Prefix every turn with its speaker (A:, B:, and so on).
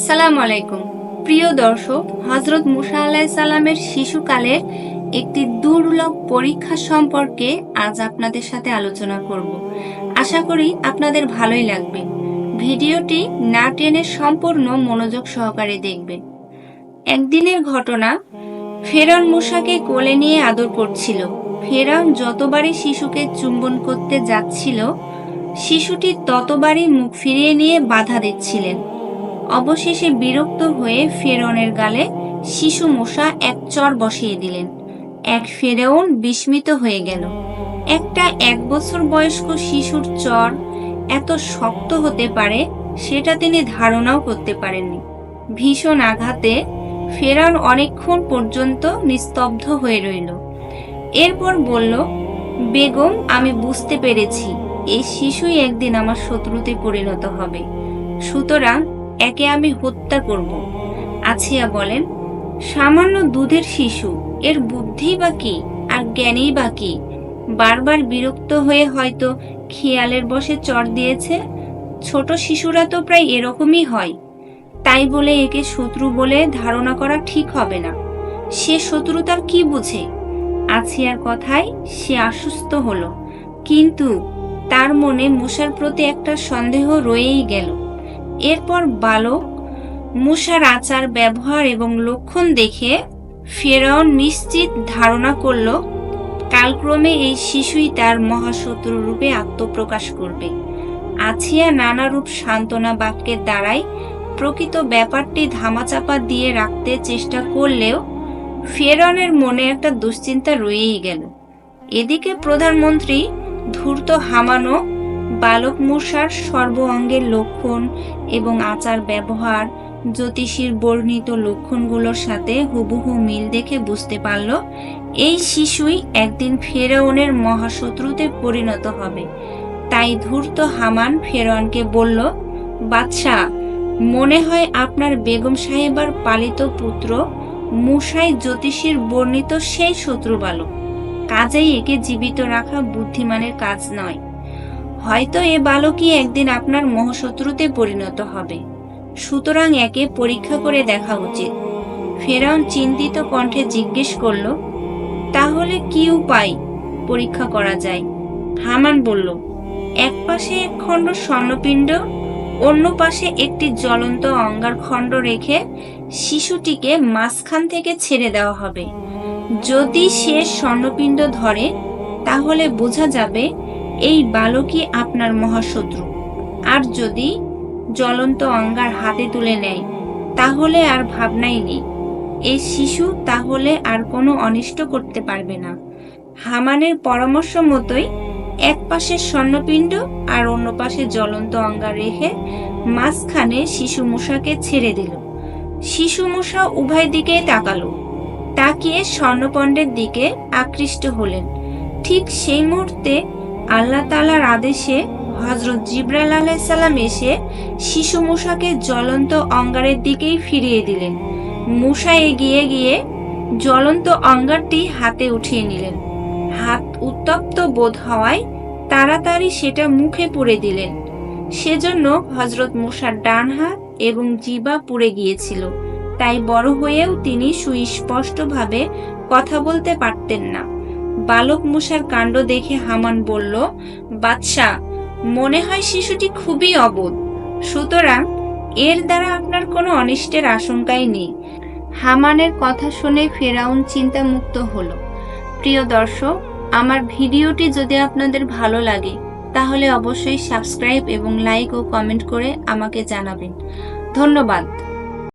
A: আসসালামু আলাইকুম। প্রিয় দর্শক হজরত মুসা আলাহ সাল্লামের শিশুকালের একটি দুর্লভ পরীক্ষা সম্পর্কে আজ আপনাদের সাথে আলোচনা করব। আশা করি আপনাদের ভালোই লাগবে। ভিডিওটি না টেনে সম্পূর্ণ মনোযোগ সহকারে দেখবেন। একদিনের ঘটনা, ফেরাউন মুসাকে কোলে নিয়ে আদর করছিল। ফেরাউন যতবারই শিশুকে চুম্বন করতে যাচ্ছিল, শিশুটি ততবারই মুখ ফিরিয়ে নিয়ে বাধা দিচ্ছিলেন। অবশেষে বিরক্ত হয়ে ফেরনের গালে শিশু মশা এক চর বসিয়ে দিলেন। এক ফেরাউন বিস্মিত হয়ে গেল। একটা এক বছর বয়স্ক শিশুর চর এত শক্ত হতে পারে, সেটা তিনি ধারণাও করতে পারেননি। ভীষণ আঘাতে ফেরাউন অনেকক্ষণ পর্যন্ত নিস্তব্ধ হয়ে রইল। এরপর বলল, বেগম, আমি বুঝতে পেরেছি, এই শিশুই একদিন আমার শত্রুতে পরিণত হবে। সুতরাং একে আমি হত্যা করব। আছিয়া বলেন, সামান্য দুধের শিশু, এর বুদ্ধি বা কি, আর জ্ঞানেই বা কি? বারবার বিরক্ত হয়ে হয়তো খেয়ালের বসে চর দিয়েছে? ছোট শিশুরা তো প্রায় এরকমই হয়। তাই বলে একে শত্রু বলে ধারণা করা ঠিক হবে না। সে শত্রু তার কি বুঝে? আছিয়ার কথায় সে আশ্বস্ত হলো। কিন্তু তার মনে মুসার প্রতি একটা সন্দেহ রয়েই গেল। এরপর বালক মুসার আচার, ব্যবহার এবং লক্ষণ দেখে ফেরাউন নিশ্চিত ধারণা করল, কালক্রমে এই শিশুই তার মহাশত্রু রূপে আত্মপ্রকাশ করবে। আছিয়া নানারূপ সান্ত্বনা বাক্যের দ্বারাই প্রকৃত ব্যাপারটি ধামাচাপা দিয়ে রাখতে চেষ্টা করলেও ফেরনের মনে একটা দুশ্চিন্তা রয়েই গেল। এদিকে প্রধানমন্ত্রী ধূর্ত হামানো বালক মূষার সর্ব অঙ্গের লক্ষণ এবং আচার ব্যবহার জ্যোতিষীর বর্ণিত লক্ষণগুলোর সাথে হুবহু মিল দেখে বুঝতে পারল, এই শিশুই একদিন ফেরাউনের মহাশত্রুতে পরিণত হবে। তাই ধূর্ত হামান ফেরাউনকে বলল বাদশাহ মনে হয় আপনার বেগম সাহেবার পালিত পুত্র মুসাই জ্যোতিষীর বর্ণিত সেই শত্রু বালক। কাজেই একে জীবিত রাখা বুদ্ধিমানের কাজ নয়। হয়তো এ বালকই একদিন আপনার মহাশত্রুতে পরিণত হবে। সুতরাং একে পরীক্ষা করে দেখা উচিত। ফেরাউন চিন্তিত কণ্ঠে জিজ্ঞেস করল, তাহলে কি উপায় পরীক্ষা করা যায়? হামান বলল, এক পাশে এক খণ্ড স্বর্ণপিণ্ড, অন্য পাশে একটি জ্বলন্ত অঙ্গার খণ্ড রেখে শিশুটিকে মাঝখান থেকে ছেড়ে দেওয়া হবে। যদি সে স্বর্ণপিণ্ড ধরে, তাহলে বোঝা যাবে এই বালকই আপনার মহাশত্রু। আর যদি জ্বলন্ত অঙ্গার হাতে তুলে নেয়, তাহলে আর ভাবনাই নেই। এই শিশু তাহলে আর কোনো অনিষ্ট করতে পারবে না। হামানের পরামর্শ মতোই এক পাশে স্বর্ণপিণ্ড আর অন্য পাশে জ্বলন্ত অঙ্গার রেখে মাঝখানে শিশু মশাকে ছেড়ে দিল। শিশু মশা উভয় দিকেই তাকালো। তাকিয়ে স্বর্ণপণ্ডের দিকে আকৃষ্ট হলেন। ঠিক সেই মুহূর্তে আল্লাহ তালার আদেশে হজরত জিব্রাইল আলাইসাল্লাম এসে শিশু মূষাকে জ্বলন্ত অঙ্গারের দিকেই ফিরিয়ে দিলেন। মূষা এগিয়ে গিয়ে জ্বলন্ত অঙ্গারটি হাতে উঠিয়ে নিলেন। হাত উত্তপ্ত বোধ হওয়ায় তাড়াতাড়ি সেটা মুখে পুড়ে দিলেন। সেজন্য হজরত মূষার ডান হাত এবং জিবা পুড়ে গিয়েছিল। তাই বড় হয়েও তিনি সুস্পষ্টভাবে কথা বলতে পারতেন না। বালক মূষার কাণ্ড দেখে হামান বলল বাদশাহ মনে হয় শিশুটি খুবই অবোধ। সুতরাং এর দ্বারা আপনার কোনো অনিষ্টের আশঙ্কাই নেই। হামানের কথা শুনে ফেরাউন চিন্তামুক্ত হলো। প্রিয় দর্শক, আমার ভিডিওটি যদি আপনাদের ভালো লাগে, তাহলে অবশ্যই সাবস্ক্রাইব এবং লাইক ও কমেন্ট করে আমাকে জানাবেন। ধন্যবাদ।